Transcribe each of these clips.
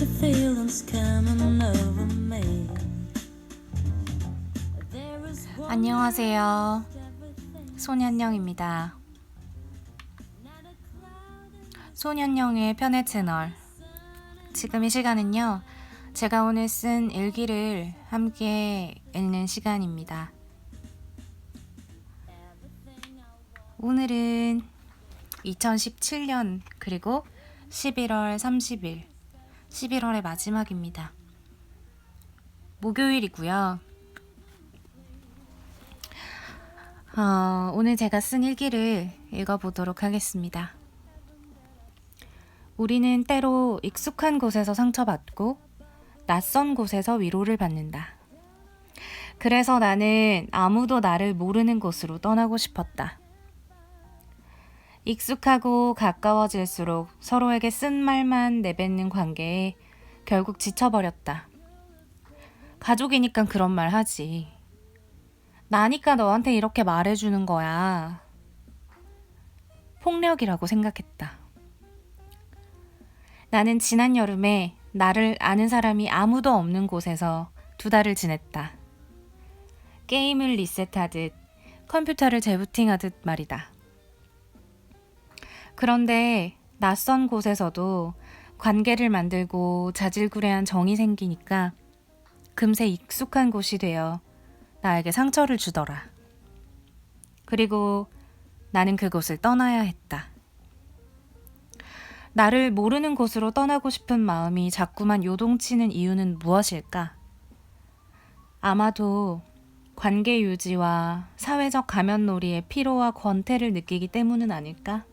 bunch of feelings coming over me. There is one 안녕하세요. 손현영입니다. 손현영의 편의 채널. 지금 이 시간은요, 제가 오늘 쓴 일기를 함께 읽는 시간입니다. 오늘은 2017년 그리고 11월 30일, 11월의 마지막입니다. 목요일이고요. 어, 오늘 제가 쓴 일기를 읽어보도록 하겠습니다. 우리는 때로 익숙한 곳에서 상처받고 낯선 곳에서 위로를 받는다. 그래서 나는 아무도 나를 모르는 곳으로 떠나고 싶었다. 익숙하고 가까워질수록 서로에게 쓴 말만 내뱉는 관계에 결국 지쳐버렸다. 가족이니까 그런 말 하지. 나니까 너한테 이렇게 말해주는 거야. 폭력이라고 생각했다. 나는 지난 여름에 나를 아는 사람이 아무도 없는 곳에서 두 달을 지냈다. 게임을 리셋하듯 컴퓨터를 재부팅하듯 말이다. 그런데 낯선 곳에서도 관계를 만들고 자질구레한 정이 생기니까 금세 익숙한 곳이 되어 나에게 상처를 주더라. 그리고 나는 그곳을 떠나야 했다. 나를 모르는 곳으로 떠나고 싶은 마음이 자꾸만 요동치는 이유는 무엇일까? 아마도 관계 유지와 사회적 가면놀이의 피로와 권태를 느끼기 때문은 아닐까?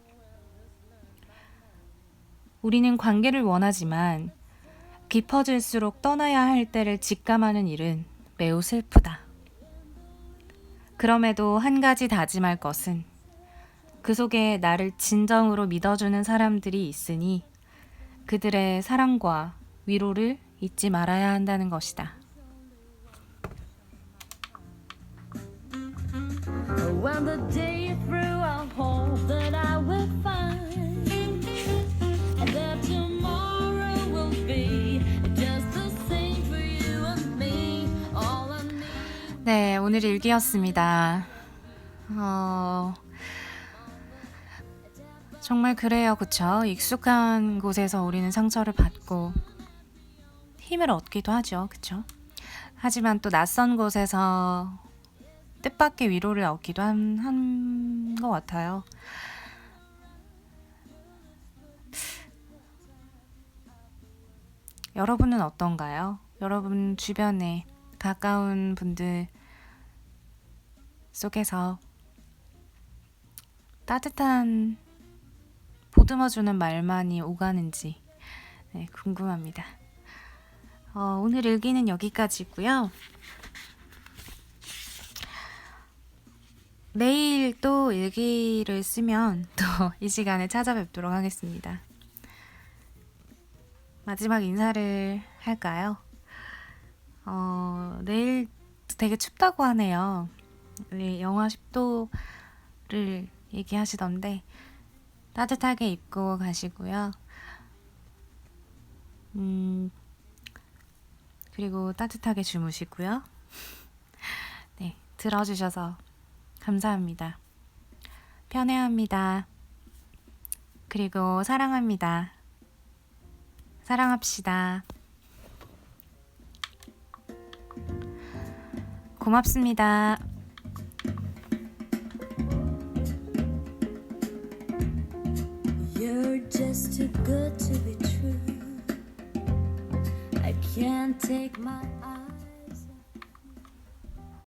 우리는 관계를 원하지만 깊어질수록 떠나야 할 때를 직감하는 일은 매우 슬프다. 그럼에도 한 가지 다짐할 것은 그 속에 나를 진정으로 믿어주는 사람들이 있으니 그들의 사랑과 위로를 잊지 말아야 한다는 것이다. When the day through, I hope that 네, 오늘 일기였습니다. 어, 정말 그래요, 그쵸? 익숙한 곳에서 우리는 상처를 받고 힘을 얻기도 하죠, 그쵸? 하지만 또 낯선 곳에서 뜻밖의 위로를 얻기도 한, 한 것 같아요. 여러분은 어떤가요? 여러분 주변에 가까운 분들 속에서 따뜻한 보듬어주는 말만이 오가는지 네, 궁금합니다. 어, 오늘 일기는 여기까지고요. 내일 또 일기를 쓰면 또 이 시간에 찾아뵙도록 하겠습니다. 마지막 인사를 할까요? 어, 내일 되게 춥다고 하네요. 네, 영하 10도를 얘기하시던데 따뜻하게 입고 가시고요. 음, 그리고 따뜻하게 주무시고요. 네, 들어주셔서 감사합니다. 편애합니다. 그리고 사랑합니다. 사랑합시다. 고맙습니다.